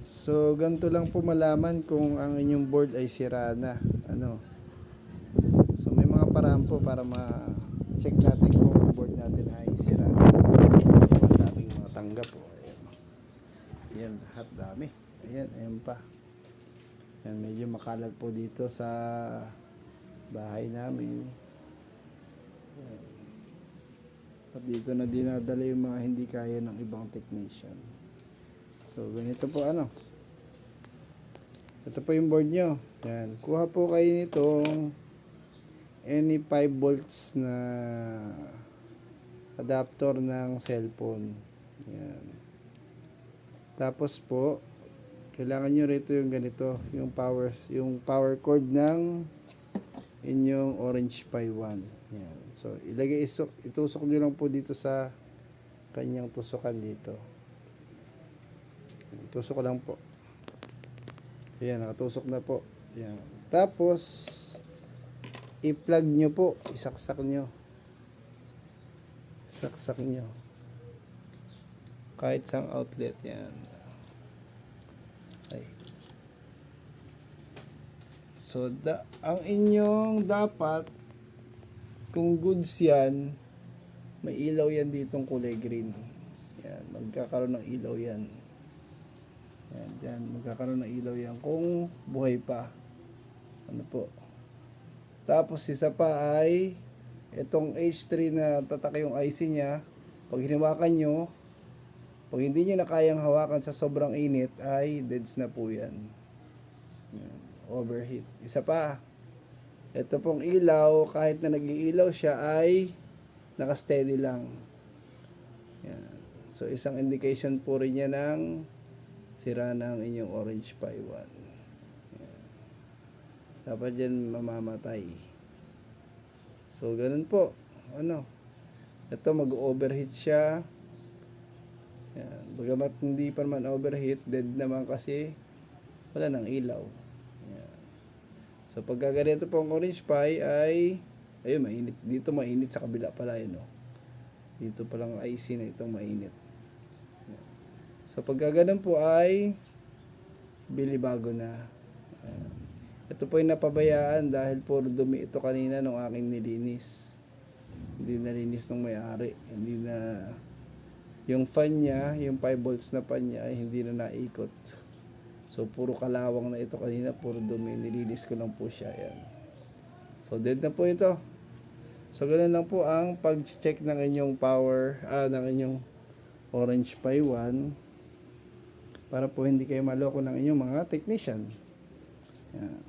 So, ganito lang po malaman kung ang inyong board ay sira na. Ano. So, may mga paraan po para ma-check natin kung ang board natin ay sira na. Ang daming mga tangga po. Ayan. Ayan, lahat dami. Ayan, ayan pa. Ayan, medyo makalat po dito sa bahay namin. Ayan. At dito na dinadala yung mga hindi kaya ng ibang technician. So, ganito po ano. Ito po yung board nyo. Yan. Kuha po kayo nitong any 5 volts na adapter ng cellphone. Yan. Tapos po, kailangan nyo rito yung ganito, yung power, yung power cord ng inyong Orange Pi 1. Yan. So, ilagay, isok, itusok nyo lang po dito sa kanyang tusukan dito. Tusok ko lang po. Ayan, nakatusok na po. Ayan. Tapos, i-plug nyo po. Isaksak nyo. Saksak nyo. Kahit sang outlet. Yan. Ay. So, da, ang inyong dapat, kung goods yan, may ilaw yan ditong kulay green. Yan, magkakaroon ng ilaw yan. Yan, dyan, magkakaroon ng ilaw yan kung buhay pa. Ano po. Tapos isa pa ay itong H3 na tatak yung IC niya. Pag hinawakan nyo, pag hindi nyo na kayang hawakan sa sobrang init, ay deads na po yan. Yan, Overheat. Isa pa. Ito pong ilaw, kahit na nag-iilaw siya ay naka-steady lang. Yan. So isang indication po rin niya ng sira na ang inyong orange Pi 1. Yan. Dapat yan mamamatay. So, ganun po. Ano? Ito, mag-overheat siya. Yan. Bagamat hindi pa naman overheat, dead naman kasi wala nang ilaw. Yan. So, pagka ganito po ang orange Pi ay ayun, mainit. Dito mainit sa kabila pala yun, no? Dito palang IC na itong mainit. So pagka ganun po ay bili bago na. Ito po yung napabayaan dahil puro dumi ito kanina nung aking nilinis. Hindi nalinis nung may-ari. Hindi na yung fan niya, yung 5 volts na fan niya ay hindi na naikot. So puro kalawang na ito kanina, puro dumi. Nilinis ko lang po siya. Ayan. So dead na po ito. So ganun lang po ang pag-check ng inyong power, ah, ng inyong Orange Pi 1 para po hindi kayo maloko ng inyong mga technician. Yan.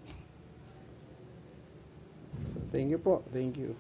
So, thank you po. Thank you.